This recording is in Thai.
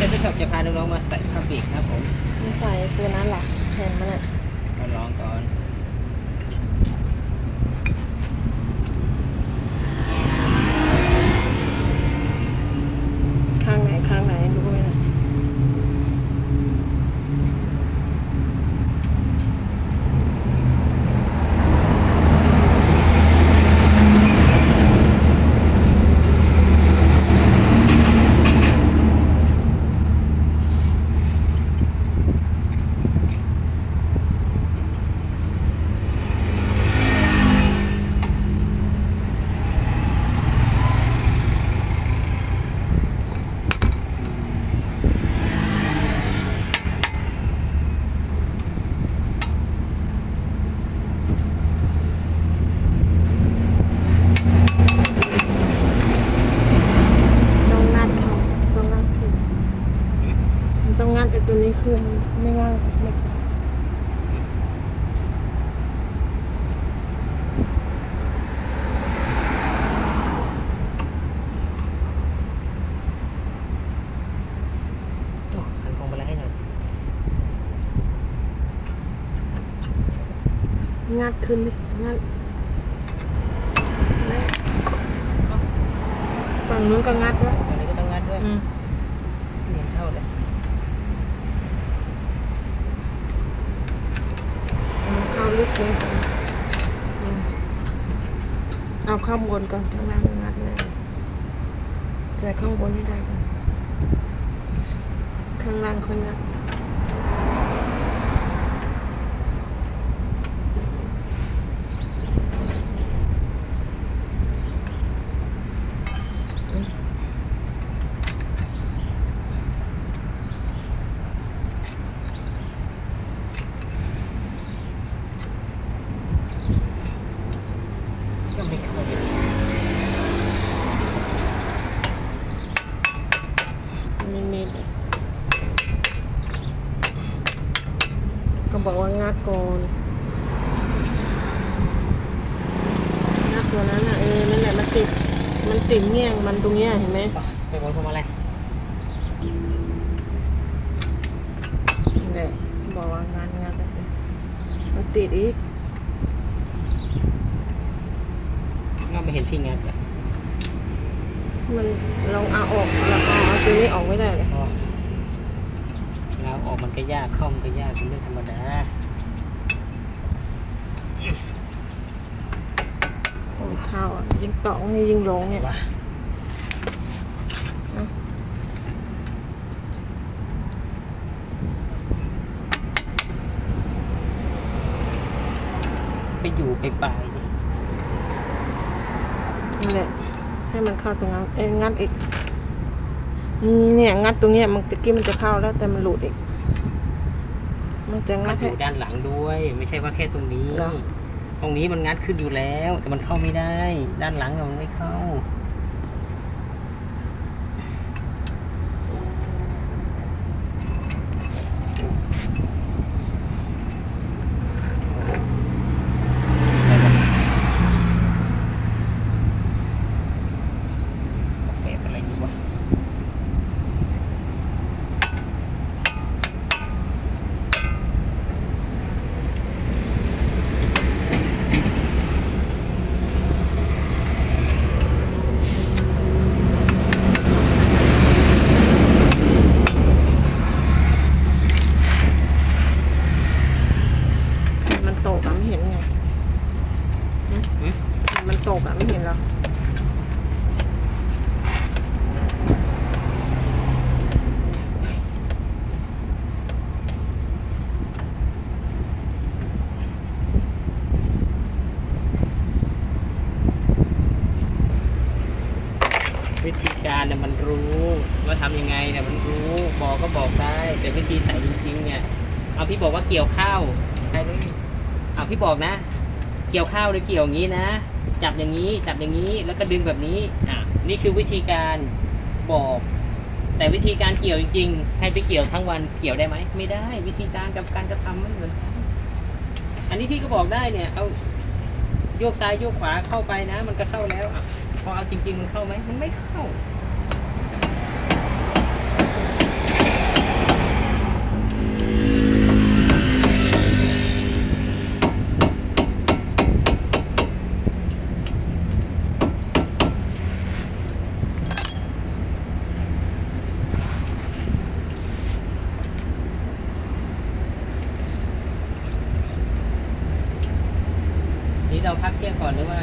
เซ็นทรัลช็อปจะพาน้องๆมาใส่ผ้าปีกนะครับผม ไม่ใส่ตัวนั้นล่ะแทนมันอะมาลองก่อน ข้างไหนข้างไหนรู้ไหมนะ ต้องงัดเขาต้องงัดขึ้นมัน ต้องงัดไอ้ตัวนี้ขึ้น ไม่งัดไม่เข้าโอ้หันพวงมาลัยให้หน่อยงัดขึ้นดิงัดฝั่งนู้นก็งัดวะตอนนี้ก็ต้องงัดด้วย อืม เห็นเข้าเลย เอา เข้าลึกเลยอืมเอาข้างบนก่อนข้างล่างงัดเลยใส่ข้างบนให้ได้ก่อนข้างล่างค่อยงัด ก็ไม่เข้าเลย ไม่มีเลย ก็บอกว่างัดก่อนงัดตัวนั้นอะเออนั่นแหละมันติดมันติดเงี้ยงมันตรงเนี้ยเห็นไหมไปบนพวงมาลัยนั่นแหละบอกว่างานงานแต่ติดมันติดอีกก็ไม่เห็นที่งัดอะมันลองเอาออกแล้วเอาเอาตัวนี้ออกไม่ได้เลยอ๋อเราออก มันก็ยากเข้ามันก็ยากเป็นเรื่องธรรมดาของข้าวอะยิงตอกนี่ยิงลงเนี่ยว่าเอาไปอยู่ไปปลายดินั่นแหละให้มันเข้าตรงนั้นเอ้ยงัดอีกนี่เนี่ยงัดตรงเนี้ยมันตะกี้มันจะเข้าแล้วแต่มันหลุดอีก มันจะงังัดดอให้ ยู่ด้านหลังด้วย ไม่ใช่ว่าแค่ตรงนี้ เหรอ ตรงนี้มันงัดขึ้นอยู่แล้ว แต่มันเข้าไม่ได้ ด้านหลังอะมันไม่เข้า เปรตอะไรดีวะ มันตกอะไม่เห็นไงหึ หึ มันตกอะไม่เห็นเหรอ วิธี การเนี่ยมันรู้ว่าทำยังไงเนี่ยมันรู้บอกก็บอกได้ แต่วิธีใส่จริงๆเนี่ยเอาพี่บอกว่าเกี่ยวข้าวใครเลยเอาพี่บอกนะ เกี่ยวข้าวหรือเกี่ยวอย่างนี้นะ จับอย่างนี้จับอย่างนี้แล้วก็ดึงแบบนี้อะนี่คือวิธีการบอก แต่วิธีการเกี่ยวจริง ๆ ให้ไปเกี่ยวทั้งวันเกี่ยวได้ไหมไม่ได้ วิธีการกับการกระทำไม่เหมือนกันอันนี้พี่ก็บอกได้เนี่ยเอาโยกซ้ายโยกขวาเข้าไปนะ มันก็เข้าแล้วอะ พอเอาจริง ๆ มันเข้าไหมมันไม่เข้า นี่เราพักเที่ยงก่อนหรือว่า